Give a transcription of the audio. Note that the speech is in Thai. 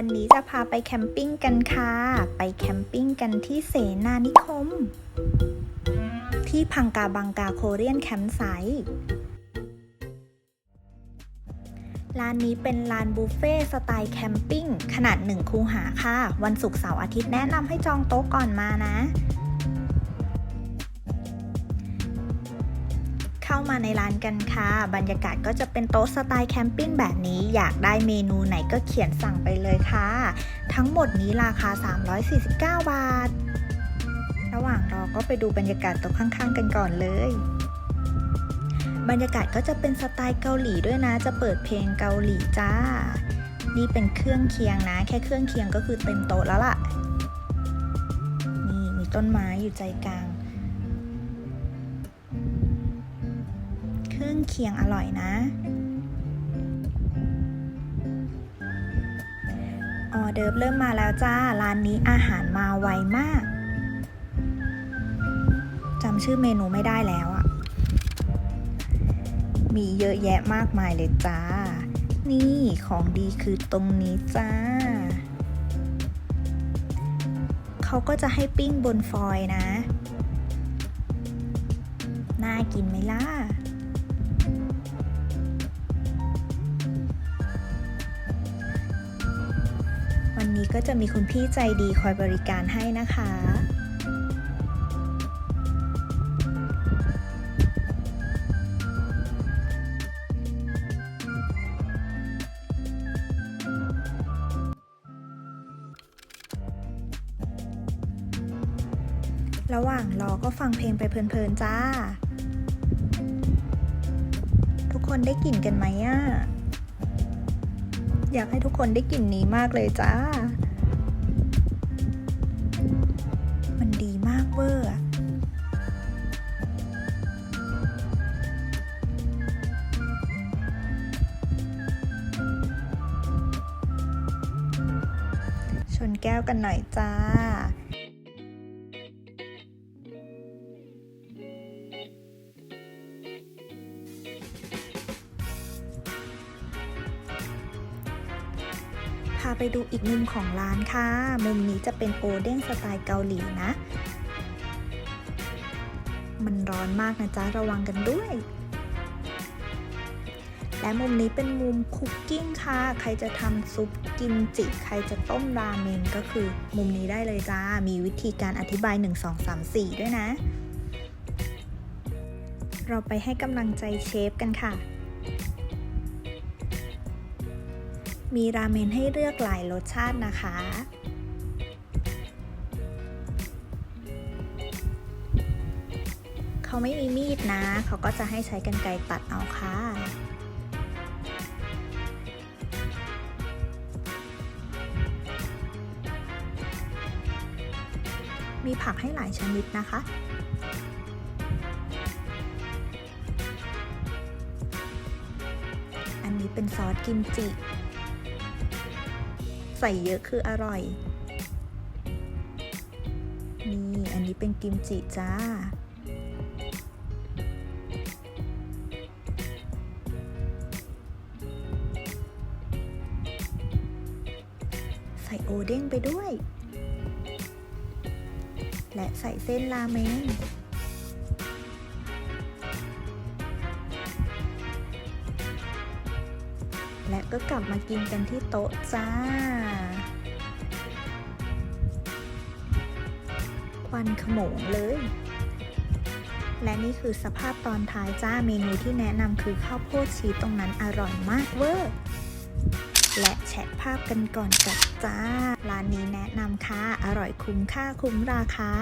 วันนี้จะพาไปแคมปิ้งกันค่ะ ไปแคมปิ้งกันที่เสนานิคม ที่พังกาบังกาโคเรียนแคมป์ไซต์ร้านนี้เป็นร้านบุฟเฟ่สไตล์แคมปิ้งขนาดหนึ่งคูหาค่ะ วันศุกร์เสาร์อาทิตย์แนะนำให้จองโต๊ะก่อนมานะ เข้ามาในร้านกันค่ะ บรรยากาศก็จะเป็นโต๊ะสไตล์แคมปิ้งแบบนี้ อยากได้เมนูไหนก็เขียนสั่งไปเลยค่ะ ทั้งหมดนี้ราคา 349 บาท ระหว่างรอก็ไปดูบรรยากาศโต๊ะข้างๆ กันก่อนเลยบรรยากาศก็จะเป็นสไตล์เกาหลีด้วยนะ จะเปิดเพลงเกาหลีจ้า นี่เป็นเครื่องเคียงนะ แค่เครื่องเคียงก็คือเต็มโต๊ะแล้วล่ะ นี่มีต้นไม้อยู่ใจกลาง เคียงอร่อยนะ ออเดิร์ฟเริ่มมาแล้วจ้า ร้านนี้อาหารมาไวมาก จำชื่อเมนูไม่ได้แล้วอะมีเยอะแยะมากมายเลยจ้า นี่ของดีคือตรงนี้จ้า เขาก็จะให้ปิ้งบนฟอยล์นะ น่ากินไหมล่ะ วันนี้ก็จะมีคุณพี่ใจดีคอยบริการให้นะคะระหว่างรอก็ฟังเพลงไปเพลินๆจ้า ทุกคนได้กลิ่นกันไหมอะ อยากให้ทุกคนได้กลิ่นนี้มากเลยจ้า มันดีมากเวอร์ชนแก้วกันหน่อยจ้าาไปดูอีกมุมของร้านค่ะ มุมนี้จะเป็นโอเด้งสไตล์เกาหลีนะ มันร้อนมากนะจ๊ะ ระวังกันด้วย และมุมนี้เป็นมุมคุกกิ้งค่ะ ใครจะทำซุปกิมจิ ใครจะต้มราเมงก็คือ มุมนี้ได้เลยจ้า มีวิธีการอธิบาย 1 2 3 4 ด้วยนะ เราไปให้กำลังใจเชฟกันค่ะ มีราเมนให้เลือกหลายรสชาตินะคะ เขาไม่มีมีดนะ เขาก็จะให้ใช้กันไกรตัดเอาค่ะมีผักให้หลายชนิดนะคะ อันนี้เป็นซอสกิมจิ ส่เยอะคืออร่อย นี่ อันนี้เป็นกิมจิจ้า ใส่โอเด้งไปด้วย และใส่เส้นราเมง และก็กลับมากินกันที่โต๊ะจ้า ควันขโมงเลย และนี่คือสภาพตอนท้ายจ้าเมนูที่แนะนำคือข้าวโพดชีสตรงนั้นอร่อยมากเวอร์และแชะภาพกันก่อนกลับจ้า ร้านนี้แนะนำค่ะ อร่อยคุ้มค่าคุ้มราคา